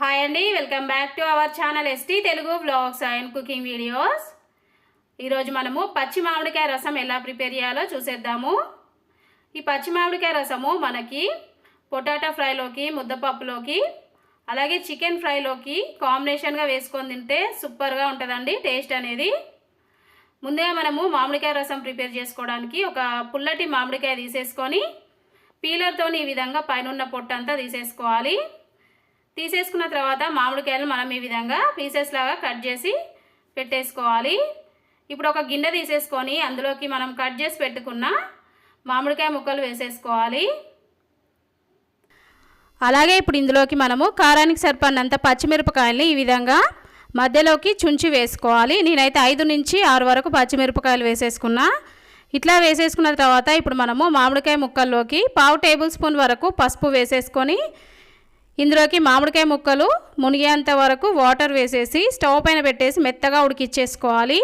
Hi అండి welcome back to our channel ST Telugu blogs and cooking videos. ఈరోజు మనము పచ్చి మామిడికాయ రసం ఎలా ప్రిపేర్ చేయాలో చూసేద్దాము. ఈ పచ్చి మామిడికాయ రసము మనకి పొటాటో ఫ్రైలోకి ముద్దపప్పులోకి అలాగే చికెన్ ఫ్రైలోకి కాంబినేషన్గా వేసుకొని తింటే సూపర్గా ఉంటుందండి టేస్ట్ అనేది. ముందుగా మనము మామిడికాయ రసం ప్రిపేర్ చేసుకోవడానికి ఒక పుల్లటి మామిడికాయ తీసేసుకొని పీలర్తో ఈ విధంగా పైన ఉన్న పొట్టు అంతా తీసేసుకోవాలి. తీసేసుకున్న తర్వాత మామిడికాయలు మనం ఈ విధంగా పీసెస్ లాగా కట్ చేసి పెట్టేసుకోవాలి. ఇప్పుడు ఒక గిన్నె తీసేసుకొని అందులోకి మనం కట్ చేసి పెట్టుకున్న మామిడికాయ ముక్కలు వేసేసుకోవాలి. అలాగే ఇప్పుడు ఇందులోకి మనము కారానికి సరిపడినంత పచ్చిమిరపకాయల్ని ఈ విధంగా మధ్యలోకి చుంచి వేసుకోవాలి. నేనైతే ఐదు నుంచి ఆరు వరకు పచ్చిమిరపకాయలు వేసేసుకున్నా. ఇట్లా వేసేసుకున్న తర్వాత ఇప్పుడు మనము మామిడికాయ ముక్కల్లోకి పావు టేబుల్ స్పూన్ వరకు పసుపు వేసేసుకొని ఇందులోకి మామిడికాయ ముక్కలు మునిగేంత వరకు వాటర్ వేసేసి స్టవ్ పైన పెట్టేసి మెత్తగా ఉడికిచ్చేసుకోవాలి.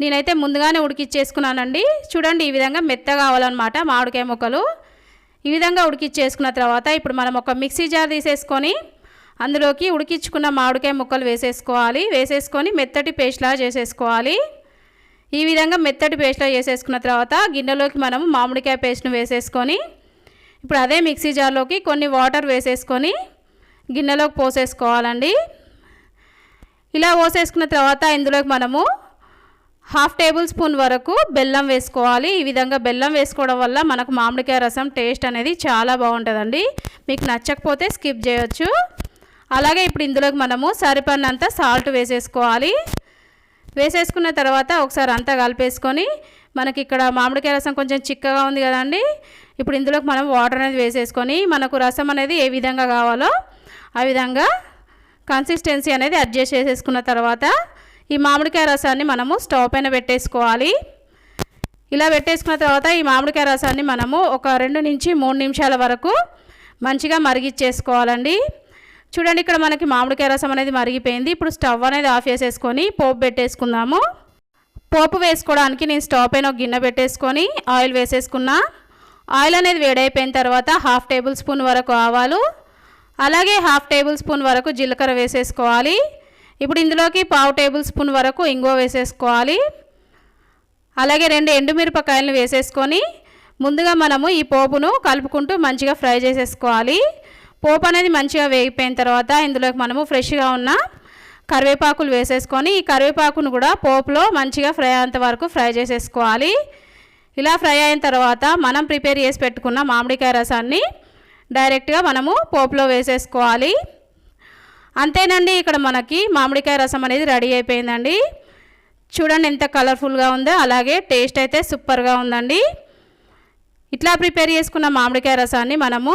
నేనైతే ముందుగానే ఉడికిచ్చేసుకున్నానండి. చూడండి ఈ విధంగా మెత్తగా కావాలన్నమాట మామిడికాయ ముక్కలు. ఈ విధంగా ఉడికిచ్చేసుకున్న తర్వాత ఇప్పుడు మనం ఒక మిక్సీ జార్ తీసేసుకొని అందులోకి ఉడికించుకున్న మామిడికాయ ముక్కలు వేసేసుకోవాలి. వేసేసుకొని మెత్తటి పేస్ట్లా చేసేసుకోవాలి. ఈ విధంగా మెత్తటి పేస్ట్లా చేసేసుకున్న తర్వాత గిన్నెలోకి మనము మామిడికాయ పేస్ట్ను వేసేసుకొని ఇప్పుడు అదే మిక్సీ జార్లోకి కొన్ని వాటర్ వేసేసుకొని గిన్నెలోకి పోసేసుకోవాలండి. ఇలా పోసేసుకున్న తర్వాత ఇందులోకి మనము హాఫ్ టేబుల్ స్పూన్ వరకు బెల్లం వేసుకోవాలి. ఈ విధంగా బెల్లం వేసుకోవడం వల్ల మనకు మామిడికాయ రసం టేస్ట్ అనేది చాలా బాగుంటుందండి. మీకు నచ్చకపోతే స్కిప్ చేయొచ్చు. అలాగే ఇప్పుడు ఇందులోకి మనము సరిపడినంత సాల్ట్ వేసేసుకోవాలి. వేసేసుకున్న తర్వాత ఒకసారి అంతా కలిపేసుకొని మనకి ఇక్కడ మామిడికాయ రసం కొంచెం చిక్కగా ఉంది కదండి. ఇప్పుడు ఇందులోకి మనం వాటర్ అనేది వేసేసుకొని మనకు రసం అనేది ఏ విధంగా కావాలో ఆ విధంగా కన్సిస్టెన్సీ అనేది అడ్జస్ట్ చేసేసుకున్న తర్వాత ఈ మామిడికాయ రసాన్ని మనము స్టవ్ పైన పెట్టేసుకోవాలి. ఇలా పెట్టేసుకున్న తర్వాత ఈ మామిడికాయ రసాన్ని మనము ఒక రెండు నుంచి మూడు నిమిషాల వరకు మంచిగా మరిగిచ్చేసుకోవాలండి. చూడండి ఇక్కడ మనకి మామిడికాయ రసం అనేది మరిగిపోయింది. ఇప్పుడు స్టవ్ అనేది ఆఫ్ చేసేసుకొని పోపు పెట్టేసుకుందాము. పోపు వేసుకోవడానికి నేను స్టవ్ పైన ఒక గిన్నె పెట్టేసుకొని ఆయిల్ వేసేసుకున్నా. ఆయిల్ అనేది వేడైపోయిన తర్వాత హాఫ్ టేబుల్ స్పూన్ వరకు ఆవాలు అలాగే హాఫ్ టేబుల్ స్పూన్ వరకు జీలకర్ర వేసేసుకోవాలి. ఇప్పుడు ఇందులోకి పావు టేబుల్ స్పూన్ వరకు ఇంగువ వేసేసుకోవాలి. అలాగే రెండు ఎండుమిరపకాయలను వేసేసుకొని ముందుగా మనము ఈ పోపును కలుపుకుంటూ మంచిగా ఫ్రై చేసేసుకోవాలి. పోపు అనేది మంచిగా వేగిపోయిన తర్వాత ఇందులోకి మనము ఫ్రెష్గా ఉన్న కరివేపాకులు వేసేసుకొని ఈ కరివేపాకును కూడా పోపులో మంచిగా ఫ్రై అయ్యేంత వరకు ఫ్రై చేసేసుకోవాలి. ఇలా ఫ్రై అయిన తర్వాత మనం ప్రిపేర్ చేసి పెట్టుకున్న మామిడికాయ రసాన్ని డైరెక్ట్గా మనము పోపులో వేసేసుకోవాలి. అంతేనండి ఇక్కడ మనకి మామిడికాయ రసం అనేది రెడీ అయిపోయిందండి. చూడండి ఎంత కలర్ఫుల్గా ఉందో అలాగే టేస్ట్ అయితే సూపర్గా ఉందండి. ఇట్లా ప్రిపేర్ చేసుకున్న మామిడికాయ రసాన్ని మనము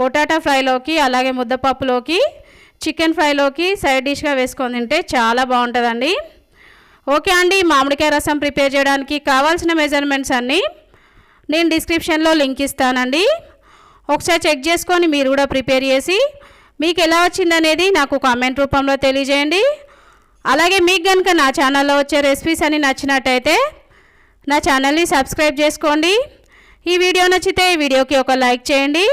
పొటాటో ఫ్రైలోకి అలాగే ముద్దపప్పులోకి చికెన్ ఫ్రైలోకి సైడ్ డిష్గా వేసుకొని తింటే చాలా బాగుంటుందండి. ఓకే అండి మామిడికాయ రసం ప్రిపేర్ చేయడానికి కావాల్సిన మెజర్మెంట్స్ అన్నీ నేను డిస్క్రిప్షన్లో లింక్ ఇస్తానండి. ఒకసారి చెక్ చేసుకొని మీరు కూడా ప్రిపేర్ చేసి మీకు ఎలా వచ్చిందనేది నాకు కామెంట్ రూపంలో తెలియజేయండి. అలాగే మీకు కనుక నా ఛానల్లో వచ్చే రెసిపీస్ అని నచ్చినట్టయితే నా ఛానల్ని సబ్స్క్రైబ్ చేసుకోండి. ఈ వీడియో నచ్చితే ఈ వీడియోకి ఒక లైక్ చేయండి.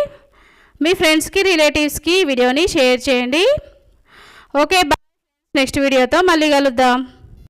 మీ ఫ్రెండ్స్కి రిలేటివ్స్కి ఈ వీడియోని షేర్ చేయండి. Okay bye. నెక్స్ట్ వీడియోతో మళ్ళీ కలుద్దాం.